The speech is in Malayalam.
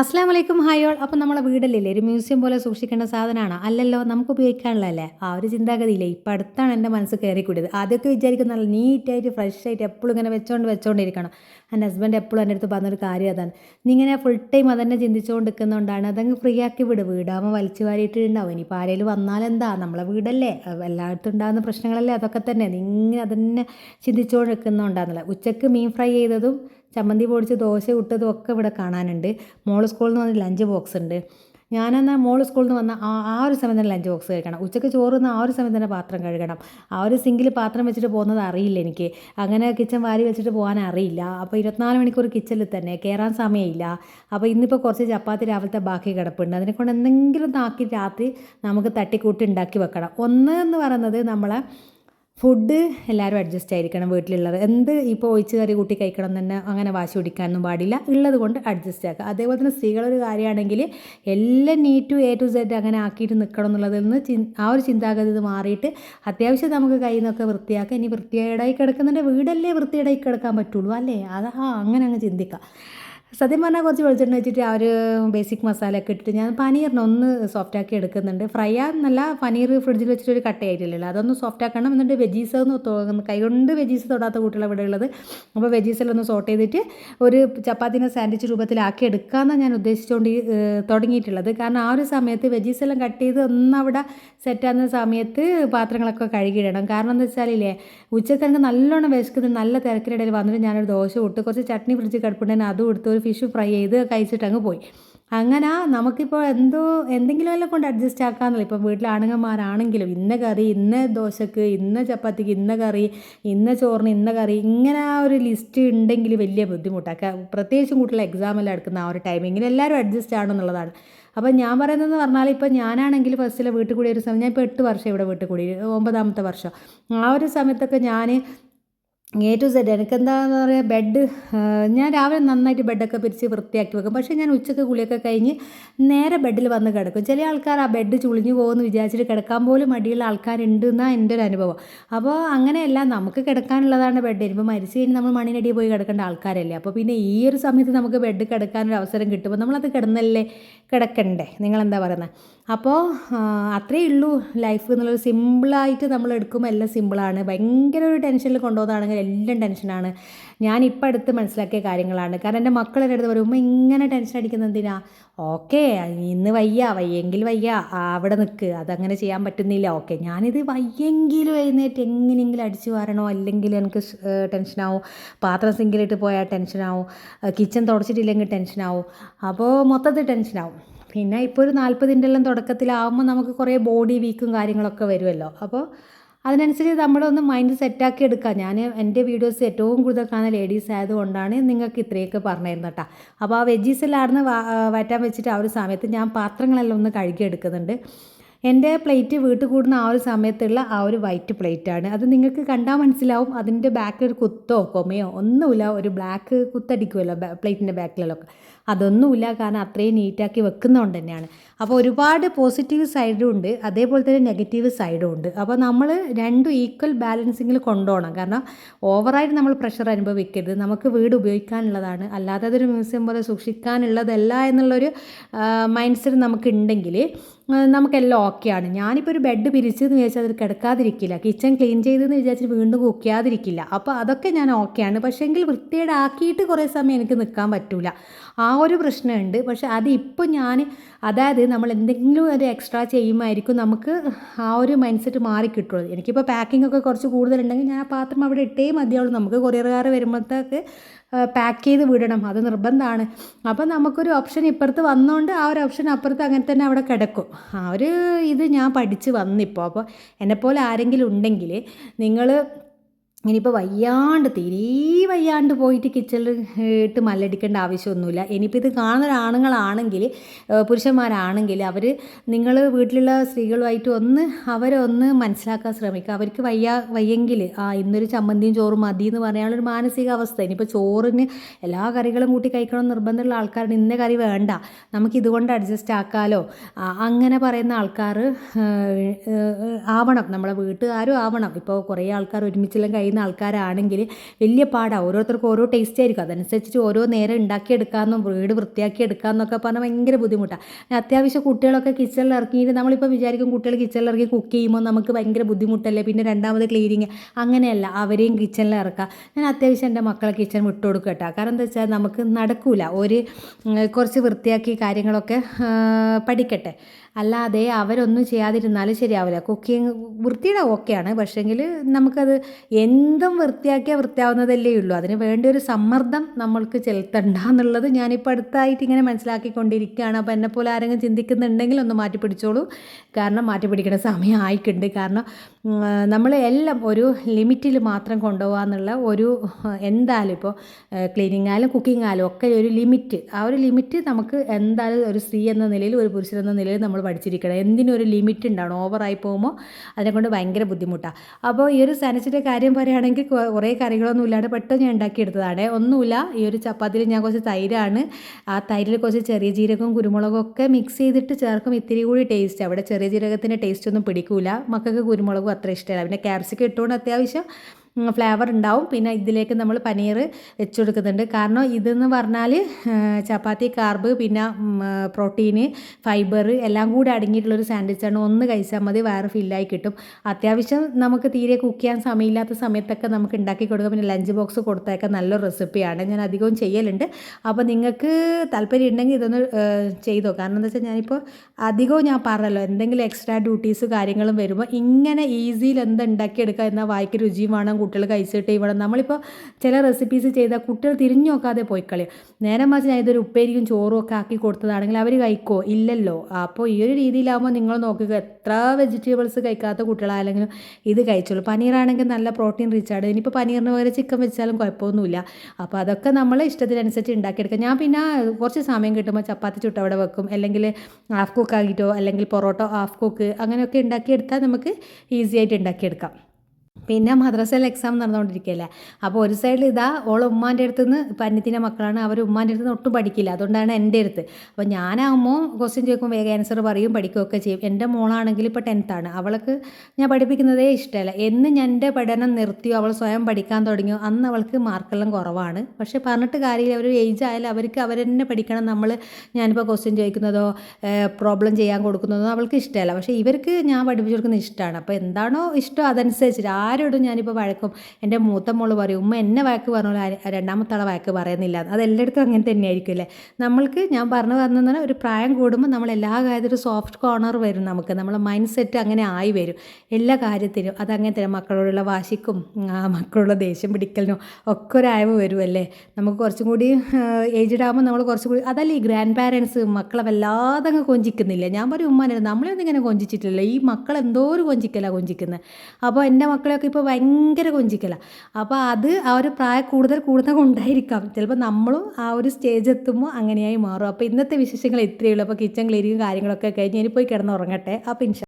അസ്സാം വലൈക്കും ഹായോൾ അപ്പം നമ്മളെ വീടല്ലേ ഒരു മ്യൂസിയം പോലെ സൂക്ഷിക്കേണ്ട സാധനമാണ്. അല്ലല്ലോ നമുക്ക് ഉപയോഗിക്കാനുള്ളതല്ലേ? ആ ഒരു ചിന്താഗതിയില്ലേ? ഇപ്പം അടുത്താണ് എന്റെ മനസ്സ് കയറിക്കൂടിയത്. ആദ്യമൊക്കെ വിചാരിക്കുന്ന നല്ല നീറ്റായിട്ട് ഫ്രഷ് ആയിട്ട് എപ്പോഴും ഇങ്ങനെ വെച്ചോണ്ട് വെച്ചോണ്ടിരിക്കണം. എന്റെ ഹസ്ബൻഡ് എപ്പോഴും എന്റെ അടുത്ത് പറഞ്ഞൊരു കാര്യം അതാണ്. നീ ഇങ്ങനെ ഫുൾ ടൈം അതന്നെ ചിന്തിച്ചുകൊണ്ട് നിൽക്കുന്നതുകൊണ്ടാണ് അതങ്ങ് ഫ്രീ ആക്കി വിട്. വീടാകുമ്പോൾ വലിച്ചു വാരിയിട്ടുണ്ടാവും ഇനിയിപ്പോൾ ആരെങ്കിലും വന്നാലെന്താ നമ്മളെ വീടല്ലേ? എല്ലായിടത്തും ഉണ്ടാകുന്ന പ്രശ്നങ്ങളല്ലേ? അതൊക്കെ തന്നെ. നീ ഇങ്ങനെ അതന്നെ ചിന്തിച്ചുകൊണ്ട് നിൽക്കുന്നതുകൊണ്ടാണെന്നില്ല ഉച്ചയ്ക്ക് മീൻ ഫ്രൈ ചെയ്തതും ചമ്മന്തി പൊടിച്ച് ദോശ ഇട്ടതും ഒക്കെ ഇവിടെ കാണാനുണ്ട്. മോൾ സ്കൂളിൽ നിന്ന് വന്ന് ലഞ്ച് ബോക്സ് ഉണ്ട്. ഞാനെന്നാൽ മോൾ സ്കൂളിൽ നിന്ന് വന്ന ആ ഒരു സമയം തന്നെ ലഞ്ച് ബോക്സ് കഴിക്കണം. ഉച്ചയ്ക്ക് ചോറ് നിന്ന് ആ ഒരു സമയം തന്നെ പാത്രം കഴുകണം. ആ ഒരു സിങ്കിൽ പാത്രം വെച്ചിട്ട് പോകുന്നത് അറിയില്ല എനിക്ക്. അങ്ങനെ കിച്ചൺ വാരി വെച്ചിട്ട് പോകാൻ അറിയില്ല. അപ്പോൾ ഇരുപത്തിനാല് മണിക്കൂർ കിച്ചണിൽ തന്നെ കയറാൻ സമയമില്ല. അപ്പോൾ ഇന്നിപ്പോൾ കുറച്ച് ചപ്പാത്തി രാവിലത്തെ ബാക്കി കിടപ്പുണ്ട്. അതിനെക്കൊണ്ട് എന്തെങ്കിലും താക്കി രാത്രി നമുക്ക് തട്ടിക്കൂട്ടി ഉണ്ടാക്കി വെക്കണം. ഒന്ന് എന്ന് പറയുന്നത് നമ്മളെ ഫുഡ് എല്ലാവരും അഡ്ജസ്റ്റ് ആയിരിക്കണം വീട്ടിലുള്ളത്. എന്ത് ഇപ്പോൾ ഒഴിച്ച് കറി കൂട്ടി കഴിക്കണം തന്നെ അങ്ങനെ വാശി പിടിക്കാനൊന്നും പാടില്ല. ഉള്ളത് കൊണ്ട് അഡ്ജസ്റ്റ് ആക്കുക. അതേപോലെ തന്നെ സ്ത്രീകളൊരു കാര്യമാണെങ്കിൽ എല്ലാം നീ ടു എ ടു സെഡ് അങ്ങനെ ആക്കിയിട്ട് നിൽക്കണം എന്നുള്ളതിൽ നിന്ന് ചി ആ ഒരു ചിന്താഗതി മാറിയിട്ട് അത്യാവശ്യം നമുക്ക് കയ്യിൽ നിന്നൊക്കെ വൃത്തിയാക്കുക ഇനി വൃത്തികേടായി കിടക്കുന്നുണ്ടെങ്കിൽ വീടല്ലേ വൃത്തികേടായി കിടക്കാൻ പറ്റുള്ളൂ അല്ലേ? അത് ആ അങ്ങനെ അങ്ങ് ചിന്തിക്കാം സത്യം പറഞ്ഞാൽ കുറച്ച് വെളിച്ചെണ്ണ വെച്ചിട്ട് ആ ഒരു ബേസിക് മസാല ഒക്കെ ഇട്ടിട്ട് ഞാൻ പനീറിന് ഒന്ന് സോഫ്റ്റ് ആക്കി എടുക്കുന്നുണ്ട്. ഫ്രൈ ആണെന്നല്ല പനീർ ഫ്രിഡ്ജിൽ വെച്ചിട്ട് ഒരു കട്ട ആയിട്ടില്ലല്ലോ അതൊന്ന് സോഫ്റ്റ് ആക്കണം. എന്നിട്ട് വെജീസ് ഒന്ന് കൈകൊണ്ട് വെജീസ് തൊടാത്ത കുട്ടികൾ ഇവിടെ ഉള്ളത്. അപ്പോൾ വെജീസിലൊന്ന് സോട്ട് ചെയ്തിട്ട് ഒരു ചപ്പാത്തിനെ സാൻഡ്വിച്ച് രൂപത്തിലാക്കി എടുക്കാമെന്നാണ് ഞാൻ ഉദ്ദേശിച്ചുകൊണ്ട് തുടങ്ങിയിട്ടുള്ളത്. കാരണം ആ ഒരു സമയത്ത് വെജീസ് എല്ലാം കട്ട് ചെയ്ത് ഒന്നവിടെ സെറ്റാകുന്ന സമയത്ത് പാത്രങ്ങളൊക്കെ കഴുകിയിടണം കാരണം എന്താ വെച്ചാലില്ലേ ഉച്ചയ്ക്ക് എനിക്ക് നല്ലോണം വിശക്കുന്നത് നല്ല തിരക്കിനിടയിൽ വന്നിട്ട് ഞാനൊരു ദോശ ഇട്ട് കുറച്ച് ചട്നി ഫ്രിഡ്ജിൽ കിടപ്പുണ്ടെങ്കിൽ അതും എടുത്ത് ഫിഷ് ഫ്രൈ ചെയ്ത് കഴിച്ചിട്ട് അങ്ങ് പോയി. അങ്ങനെ നമുക്കിപ്പോൾ എന്തോ എന്തെങ്കിലും എല്ലാം കൊണ്ട് അഡ്ജസ്റ്റ് ആക്കാമെന്നില്ല ഇപ്പോൾ വീട്ടിലാണുങ്ങന്മാരാണെങ്കിലും ഇന്ന കറി ഇന്ന ദോശക്ക് ഇന്ന ചപ്പാത്തിക്ക് ഇന്ന കറി ഇന്ന ചോറിന് ഇന്ന കറി ഇങ്ങനെ ആ ഒരു ലിസ്റ്റ് ഉണ്ടെങ്കിൽ വലിയ ബുദ്ധിമുട്ടാണ് പ്രത്യേകിച്ചും കുട്ടികളെ എക്സാമെല്ലാം എടുക്കുന്ന ആ ഒരു ടൈമിങ്ങിൽ എല്ലാവരും അഡ്ജസ്റ്റ് ആണെന്നുള്ളതാണ്. അപ്പം ഞാൻ പറയുന്നതെന്ന് പറഞ്ഞാൽ ഇപ്പോൾ ഞാനാണെങ്കിൽ ഫസ്റ്റിലെ വീട്ടിൽ കൂടി ഒരു സമയം ഞാൻ ഇപ്പോൾ എട്ട് വർഷം ഇവിടെ വീട്ടിൽ കൂടി ഒമ്പതാമത്തെ വർഷം. ആ ഒരു സമയത്തൊക്കെ ഞാൻ എ ടു സെഡ് എനിക്കെന്താന്ന് പറയുക ബെഡ് ഞാൻ രാവിലെ നന്നായിട്ട് ബെഡൊക്കെ പിരിച്ച് വൃത്തിയാക്കി വെക്കും. പക്ഷേ ഞാൻ ഉച്ചയ്ക്ക് കുളിയൊക്കെ കഴിഞ്ഞ് നേരെ ബെഡിൽ വന്ന് കിടക്കും. ചില ആൾക്കാർ ആ ബെഡ് ചുളിഞ്ഞു പോകുമെന്ന് വിചാരിച്ചിട്ട് കിടക്കാൻ പോലും മടിയുള്ള ആൾക്കാരുണ്ട് എന്നാണ് എന്റെ ഒരു അനുഭവം. അപ്പോൾ അങ്ങനെയല്ല നമുക്ക് കിടക്കാനുള്ളതാണ് ബെഡ് ഇനിയിപ്പോൾ മരിച്ചു കഴിഞ്ഞ് നമ്മൾ മണ്ണിനടിയിൽ പോയി കിടക്കേണ്ട ആൾക്കാരല്ലേ. അപ്പോൾ പിന്നെ ഈ ഒരു സമയത്ത് നമുക്ക് ബെഡ് കിടക്കാനൊരു അവസരം കിട്ടുമ്പോൾ നമ്മളത് കിടന്നല്ലേ കിടക്കണ്ടേ? നിങ്ങളെന്താ പറയുന്നത് അപ്പോൾ അത്രയേ ഉള്ളൂ ലൈഫ് എന്നുള്ളത്. സിമ്പിളായിട്ട് നമ്മൾ എടുക്കുമ്പോൾ എല്ലാം സിമ്പിളാണ് ഭയങ്കര ഒരു ടെൻഷനിൽ കൊണ്ടുപോകുന്നതാണെങ്കിൽ എല്ലാം ടെൻഷനാണ് ഞാൻ ഇപ്പം അടുത്ത് മനസ്സിലാക്കിയ കാര്യങ്ങളാണ്. കാരണം എന്റെ മക്കൾ എന്റെ അടുത്ത് പറയും ഉമ്മ ഇങ്ങനെ ടെൻഷൻ അടിക്കുന്നത് എന്തിനാ? ഓക്കെ ഇന്ന് വയ്യ വയ്യെങ്കിൽ വയ്യ അവിടെ നിൽക്ക് അതങ്ങനെ ചെയ്യാൻ പറ്റുന്നില്ല. ഓക്കെ ഞാനിത് വയ്യെങ്കിലും എഴുന്നേറ്റ് എങ്ങനെയെങ്കിലും അടിച്ചു വരണോ? അല്ലെങ്കിൽ എനിക്ക് ടെൻഷനാവും പാത്രം സിങ്കിലിട്ട് പോയാൽ ടെൻഷനാവും കിച്ചൺ തുടച്ചിട്ടില്ലെങ്കിൽ ടെൻഷനാവും അപ്പോൾ മൊത്തത്തിൽ ടെൻഷനാവും പിന്നെ ഇപ്പോൾ ഒരു നാൽപ്പതിന്റെ എല്ലാം തുടക്കത്തിലാവുമ്പോൾ നമുക്ക് കുറേ ബോഡി വീക്കും കാര്യങ്ങളൊക്കെ വരുമല്ലോ അപ്പോൾ അതിനനുസരിച്ച് നമ്മളൊന്ന് മൈൻഡ് സെറ്റാക്കി എടുക്കുക ഞാൻ എന്റെ വീഡിയോസ് ഏറ്റവും കൂടുതൽ കാണുന്ന ലേഡീസ് ആയതുകൊണ്ടാണ് നിങ്ങൾക്ക് ഇത്രയൊക്കെ പറഞ്ഞിരുന്നത് കേട്ടോ. അപ്പോൾ ആ വെജീസെല്ലാം വാ വറ്റാൻ വെച്ചിട്ട് ആ ഒരു സമയത്ത് ഞാൻ പാത്രങ്ങളെല്ലാം ഒന്ന് കഴുകി എടുക്കുന്നുണ്ട് എന്റെ പ്ലേറ്റ് വീട്ടിൽ കൂടുന്ന ആ ഒരു സമയത്തുള്ള ആ ഒരു വൈറ്റ് പ്ലേറ്റാണ് അത് നിങ്ങൾക്ക് കണ്ടാൽ മനസ്സിലാവും. അതിന്റെ ബാക്കിൽ ഒരു കുത്തോ കൊമയോ ഒന്നുമില്ല. ഒരു ബ്ലാക്ക് കുത്തടിക്കുമല്ലോ പ്ലേറ്റിന്റെ ബാക്കിലൊക്കെ അതൊന്നുമില്ല. കാരണം അത്രയും നീറ്റാക്കി വെക്കുന്നതുകൊണ്ട് തന്നെയാണ്. അപ്പോൾ ഒരുപാട് പോസിറ്റീവ് സൈഡും ഉണ്ട്. അതേപോലെ തന്നെ നെഗറ്റീവ് സൈഡും ഉണ്ട്. അപ്പോൾ നമ്മൾ രണ്ടും ഈക്വൽ ബാലൻസിങ്ങിൽ കൊണ്ടുപോകണം. കാരണം ഓവറായിട്ട് നമ്മൾ പ്രഷർ അനുഭവിക്കരുത്. നമുക്ക് വീട് ഉപയോഗിക്കാനുള്ളതാണ്. അല്ലാതെ അതൊരു മ്യൂസിയം പോലെ സൂക്ഷിക്കാനുള്ളതല്ല എന്നുള്ളൊരു മൈൻഡ് സെറ്റ് നമുക്ക് ഉണ്ടെങ്കിൽ നമുക്കെല്ലാം ഓക്കെയാണ്. ഞാനിപ്പോൾ ഒരു ബെഡ് പിരിച്ചെന്ന് വിചാരിച്ചാൽ അതിൽ കിടക്കാതിരിക്കില്ല. കിച്ചൺ ക്ലീൻ ചെയ്തെന്ന് വിചാരിച്ചിട്ട് വീണ്ടും കുക്കിയാതിരിക്കില്ല. അപ്പോൾ അതൊക്കെ ഞാൻ ഓക്കെയാണ്. പക്ഷേങ്കിൽ വൃത്തിയുടെ ആക്കിയിട്ട് കുറേ സമയം എനിക്ക് നിൽക്കാൻ പറ്റില്ല ആ ഒരു പ്രശ്നമുണ്ട്. പക്ഷെ അത് ഇപ്പോൾ ഞാൻ അതായത് നമ്മൾ എന്തെങ്കിലും ഒരു എക്സ്ട്രാ ചെയ്യുമായിരിക്കും നമുക്ക് ആ ഒരു മൈൻഡ് സെറ്റ് മാറി കിട്ടുള്ളൂ. എനിക്കിപ്പോൾ പാക്കിംഗ് ഒക്കെ കുറച്ച് കൂടുതലുണ്ടെങ്കിൽ ഞാൻ ആ പാത്രം അവിടെ ഇട്ടേ മതിയാവുള്ളൂ. നമുക്ക് കൊറിയറുകാർ വരുമ്പോഴത്തേക്ക് പാക്ക് ചെയ്ത് വിടണം. അത് നിർബന്ധമാണ്. അപ്പം നമുക്കൊരു ഓപ്ഷൻ ഇപ്പുറത്ത് വന്നുകൊണ്ട് ആ ഒരു ഓപ്ഷൻ അപ്പുറത്ത് അങ്ങനെ തന്നെ അവിടെ കിടക്കും. ആ ഒരു ഇത് ഞാൻ പഠിച്ച് വന്നിപ്പോൾ അപ്പോൾ എന്നെപ്പോലെ ആരെങ്കിലും ഉണ്ടെങ്കിൽ നിങ്ങൾ ഇനിയിപ്പോൾ വയ്യാണ്ട് തീരെ വയ്യാണ്ട് പോയിട്ട് കിച്ചണിൽ ഇട്ട് മല്ലടിക്കേണ്ട ആവശ്യമൊന്നുമില്ല. ഇനിയിപ്പോൾ ഇത് കാണുന്ന ആണുങ്ങളാണെങ്കിൽ ഏഹ് പുരുഷന്മാരാണെങ്കിൽ അവർ നിങ്ങൾ വീട്ടിലുള്ള സ്ത്രീകളുമായിട്ട് ഒന്ന് അവരെ ഒന്ന് മനസ്സിലാക്കാൻ ശ്രമിക്കുക. അവർക്ക് വയ്യ വയ്യെങ്കിൽ ആ ഇന്നൊരു ചമ്മന്തിയും ചോറും മതി എന്ന് പറയാനുള്ളൊരു മാനസികാവസ്ഥ. ഇനിയിപ്പോൾ ചോറിന് എല്ലാ കറികളും കൂട്ടി കഴിക്കണം നിർബന്ധമുള്ള ആൾക്കാരുടെ ഇന്ന കറി വേണ്ട. നമുക്ക് ഇതുകൊണ്ട് അഡ്ജസ്റ്റ് ആക്കാലോ. അങ്ങനെ പറയുന്ന ആൾക്കാർ ആവണം. നമ്മളെ വീട്ടുകാരും ആവണം. ഇപ്പോൾ കുറേ ആൾക്കാർ ഒരുമിച്ചെല്ലാം കൈ കഴിയുന്ന ആൾക്കാരാണെങ്കിൽ വലിയ പാടാണ് ഓരോരുത്തർക്കും ഓരോ ടേസ്റ്റ് ആയിരിക്കും. അതനുസരിച്ചിട്ട് ഓരോ നേരം ഉണ്ടാക്കിയെടുക്കാമെന്നും വീട് വൃത്തിയാക്കി എടുക്കാമെന്നൊക്കെ പറഞ്ഞാൽ ഭയങ്കര ബുദ്ധിമുട്ടാണ് അത്യാവശ്യം കുട്ടികളൊക്കെ കിച്ചണിൽ ഇറങ്ങിയിട്ട് നമ്മളിപ്പോൾ വിചാരിക്കും കുട്ടികൾ കിച്ചണിൽ ഇറങ്ങി കുക്ക് ചെയ്യുമ്പോൾ നമുക്ക് ഭയങ്കര ബുദ്ധിമുട്ടല്ലേ? പിന്നെ രണ്ടാമത് ക്ലീനിങ് അങ്ങനെയല്ല. അവരെയും കിച്ചണിൽ ഇറക്കുക ഞാൻ അത്യാവശ്യം എന്റെ മക്കളെ കിച്ചൺ വിട്ടു കൊടുക്കുക കാരണം എന്താ വെച്ചാൽ നമുക്ക് നടക്കൂല. ഒരു കുറച്ച് വൃത്തിയാക്കി കാര്യങ്ങളൊക്കെ പഠിക്കട്ടെ. അല്ലാതെ അവരൊന്നും ചെയ്യാതിരുന്നാലും ശരിയാവില്ല. കുക്കിംഗ് വൃത്തിയുടെ ഓക്കെയാണ്. പക്ഷേങ്കിൽ നമുക്കത് എന്തും വൃത്തിയാക്കിയാൽ വൃത്തിയാവുന്നതല്ലേ ഉള്ളൂ. അതിന് വേണ്ട ഒരു സമ്മർദ്ദം നമ്മൾക്ക് ചെലുത്തണ്ട എന്നുള്ളത് ഞാനിപ്പോൾ അടുത്തായിട്ട് ഇങ്ങനെ മനസ്സിലാക്കിക്കൊണ്ടിരിക്കുകയാണ്. അപ്പോൾ എന്നെപ്പോലെ ആരെങ്കിലും ചിന്തിക്കുന്നുണ്ടെങ്കിൽ ഒന്ന് മാറ്റി പിടിച്ചോളൂ. കാരണം മാറ്റി പിടിക്കേണ്ട സമയം ആയിട്ടുണ്ട് കാരണം നമ്മൾ എല്ലാം ഒരു ലിമിറ്റിൽ മാത്രം കൊണ്ടുപോകുക എന്നുള്ള ഒരു എന്തായാലും ഇപ്പോൾ ക്ലീനിങ് ആയാലും കുക്കിംഗ് ആയാലും ഒക്കെ ഒരു ലിമിറ്റ്. ആ ഒരു ലിമിറ്റ് നമുക്ക് എന്തായാലും ഒരു സ്ത്രീ എന്ന നിലയിൽ ഒരു പുരുഷൻ എന്ന നിലയിൽ നമ്മൾ പഠിച്ചിരിക്കണം. എന്തിനും ഒരു ലിമിറ്റ് ഉണ്ടാവണം? ഓവറായി പോകുമ്പോൾ അതിനെക്കൊണ്ട് ഭയങ്കര ബുദ്ധിമുട്ടാണ് അപ്പോൾ ഈ ഒരു സനച്ചിന്റെ കാര്യം പറയുകയാണെങ്കിൽ കുറേ കറികളൊന്നും ഇല്ലാണ്ട് പെട്ടെന്ന് ഞാൻ ഉണ്ടാക്കിയെടുത്തതാണ്. ഒന്നുമില്ല ഈ ഒരു ചപ്പാത്തിയിൽ ഞാൻ കുറച്ച് തൈരാണ്. ആ തൈരിൽ കുറച്ച് ചെറിയ ജീരകവും കുരുമുളകും ഒക്കെ മിക്സ് ചെയ്തിട്ട് ചേർക്കും. ഇത്തിരി കൂടി ടേസ്റ്റ് അവിടെ ചെറിയ ജീരകത്തിന്റെ ടേസ്റ്റ് ഒന്നും പിടിക്കൂല. മക്കൾക്ക് കുരുമുളകും അത്ര ഇഷ്ടമല്ല. പിന്നെ ക്യാപ്സിക്കം ഇട്ടുകൊണ്ട് അത്യാവശ്യം ഫ്ലേവർ ഉണ്ടാവും. പിന്നെ ഇതിലേക്ക് നമ്മൾ പനീർ വെച്ച് കൊടുക്കുന്നുണ്ട് കാരണം ഇതെന്ന് പറഞ്ഞാൽ ചപ്പാത്തി കാർബ് പിന്നെ പ്രോട്ടീന് ഫൈബർ എല്ലാം കൂടി അടങ്ങിയിട്ടുള്ളൊരു ആണ്. ഒന്ന് കഴിച്ചാൽ മതി വയറ് ഫില്ലായി കിട്ടും. അത്യാവശ്യം നമുക്ക് തീരെ കുക്ക് ചെയ്യാൻ സമയമില്ലാത്ത സമയത്തൊക്കെ നമുക്ക് ഉണ്ടാക്കി കൊടുക്കാം. പിന്നെ ലഞ്ച് ബോക്സ് കൊടുത്തേക്ക നല്ലൊരു റെസിപ്പിയാണ് ഞാൻ അധികവും ചെയ്യലുണ്ട്. അപ്പോൾ നിങ്ങൾക്ക് താല്പര്യം ഉണ്ടെങ്കിൽ ഇതൊന്ന് ചെയ്തു കാരണം എന്താ വെച്ചാൽ ഞാനിപ്പോൾ അധികവും ഞാൻ പറഞ്ഞല്ലോ എന്തെങ്കിലും എക്സ്ട്രാ ഡ്യൂട്ടീസ് കാര്യങ്ങളും വരുമ്പോൾ ഇങ്ങനെ ഈസിയിൽ എന്ത് ഉണ്ടാക്കിയെടുക്കുക എന്നാൽ വായിക്ക് രുചിയും വേണം കുട്ടികൾ കഴിച്ചിട്ട് ഇവിടെ നമ്മളിപ്പോൾ ചില റെസിപ്പീസ് ചെയ്താൽ കുട്ടികൾ തിരിഞ്ഞു നോക്കാതെ പോയി കളയും നേരെ മറിച്ച് ഞാൻ ഇതൊരു ഉപ്പേരിക്കും ചോറും ഒക്കെ ആക്കി കൊടുത്തതാണെങ്കിൽ അവർ കഴിക്കോ? ഇല്ലല്ലോ. അപ്പോൾ ഈ ഒരു രീതിയിലാകുമ്പോൾ നിങ്ങൾ നോക്കുക എത്ര വെജിറ്റബിൾസ് കഴിക്കാത്ത കുട്ടികളായാലെങ്കിലും ഇത് കഴിച്ചോളൂ. പനീറാണെങ്കിൽ നല്ല പ്രോട്ടീൻ റിച്ച് ആണ്. ഇനിയിപ്പോൾ പനീറിന് പകരം ചിക്കൻ വെച്ചാലും കുഴപ്പമൊന്നുമില്ല. അപ്പോൾ അതൊക്കെ നമ്മൾ ഇഷ്ടത്തിനനുസരിച്ച് ഉണ്ടാക്കിയെടുക്കാം ഞാൻ പിന്നെ കുറച്ച് സമയം കിട്ടുമ്പോൾ ചപ്പാത്തി ചുട്ടവിടെ വെക്കും. അല്ലെങ്കിൽ ഹാഫ് കുക്ക് ആക്കിയിട്ടോ അല്ലെങ്കിൽ പൊറോട്ടോ ഹാഫ് കുക്ക് അങ്ങനെയൊക്കെ ഉണ്ടാക്കിയെടുത്താൽ നമുക്ക് ഈസി ആയിട്ട് ഉണ്ടാക്കിയെടുക്കാം. പിന്നെ മദ്രസയിൽ എക്സാം നടന്നുകൊണ്ടിരിക്കുകയല്ലേ അപ്പോൾ ഒരു സൈഡിൽ ഇതാ ഓൾ ഉമ്മാന്റെ അടുത്ത് നിന്ന് ഇപ്പം അന്യത്തിന്റെ മക്കളാണ്. അവർ ഉമ്മാന്റെ അടുത്ത് നിന്ന് ഒട്ടും പഠിക്കില്ല. അതുകൊണ്ടാണ് എന്റെ അടുത്ത്. അപ്പോൾ ഞാനാകുമ്പോൾ ക്വസ്റ്റ്യൻ ചോദിക്കുമ്പോൾ വേഗം ആൻസർ പറയും പഠിക്കുകയൊക്കെ ചെയ്യും. എന്റെ മോളാണെങ്കിൽ ഇപ്പോൾ ടെൻത്താണ് അവൾക്ക് ഞാൻ പഠിപ്പിക്കുന്നതേ ഇഷ്ടമല്ല. എന്ന് ഞാൻ എന്റെ പഠനം നിർത്തിയോ അവൾ സ്വയം പഠിക്കാൻ തുടങ്ങിയോ അന്ന് അവൾക്ക് മാർക്കെല്ലാം കുറവാണ്. പക്ഷേ പറഞ്ഞിട്ട് കാര്യമില്ല. അവർ ഏജ് ആയാലും അവർക്ക് അവർ അവരെന്നെ പഠിക്കണം. നമ്മൾ ഞാനിപ്പോൾ ക്വസ്റ്റ്യൻ ചോദിക്കുന്നതോ പ്രോബ്ലം ചെയ്യാൻ കൊടുക്കുന്നതോ അവൾക്ക് ഇഷ്ടമല്ല. പക്ഷേ ഇവർക്ക് ഞാൻ പഠിപ്പിച്ചു കൊടുക്കുന്നത് ഇഷ്ടമാണ്. അപ്പോൾ എന്താണോ ഇഷ്ടം അതനുസരിച്ചിട്ട് ആരോടും ഞാനിപ്പോൾ വഴക്കും എന്റെ മൂത്ത മോൾ പറയും ഉമ്മ എന്നെ വഴക്ക് പറഞ്ഞ രണ്ടാമത്തെ ആളെ വഴക്ക് പറയുന്നില്ല. അത് എല്ലായിടത്തും അങ്ങനെ തന്നെയായിരിക്കും അല്ലേ നമ്മൾക്ക് ഞാൻ പറഞ്ഞു പറഞ്ഞാൽ ഒരു പ്രായം കൂടുമ്പോൾ നമ്മൾ എല്ലാ കാര്യത്തിലും ഒരു സോഫ്റ്റ് കോർണർ വരും നമുക്ക്. നമ്മളെ മൈൻഡ് സെറ്റ് അങ്ങനെ ആയി വരും. എല്ലാ കാര്യത്തിനും അതങ്ങനെ തന്നെ മക്കളോടുള്ള വാശിക്കും മക്കളുള്ള ദേഷ്യം പിടിക്കലിനും ഒക്കെ ഒരു വരുമല്ലേ? നമുക്ക് കുറച്ചും കൂടി ഏജ്ഡ് ആകുമ്പോൾ നമ്മൾ കുറച്ചും കൂടി അതല്ല ഈ ഗ്രാൻഡ് പാരൻസ് മക്കളെ വല്ലാതെ അങ്ങ് കൊഞ്ചിക്കുന്നില്ല? ഞാൻ പറയും ഉമ്മാനായിരുന്നു നമ്മളെ ഒന്നും ഇങ്ങനെ കൊഞ്ചിച്ചിട്ടില്ല ഈ മക്കൾ എന്തോ ഒരു കൊഞ്ചിക്കല കൊഞ്ചിക്കുന്നത് അപ്പോൾ എന്റെ മക്കളെയൊക്കെ ഇപ്പോൾ ഭയങ്കര കൊഞ്ചിക്കലാണ് അപ്പോൾ അത് ആ ഒരു പ്രായം കൂടുതൽ കൂടുതൽ കൊണ്ടായിരിക്കാം. ചിലപ്പോൾ നമ്മളും ആ ഒരു സ്റ്റേജ് എത്തുമ്പോൾ അങ്ങനെയായി മാറും. അപ്പോൾ ഇന്നത്തെ വിശേഷങ്ങൾ ഇത്രയേ ഉള്ളൂ. അപ്പോൾ കിച്ചൺ ക്ലീനിങ് കാര്യങ്ങളൊക്കെ കഴിഞ്ഞ് ഇനി പോയി കിടന്നുറങ്ങട്ടെ. അപ്പോൾ ഇൻഷാ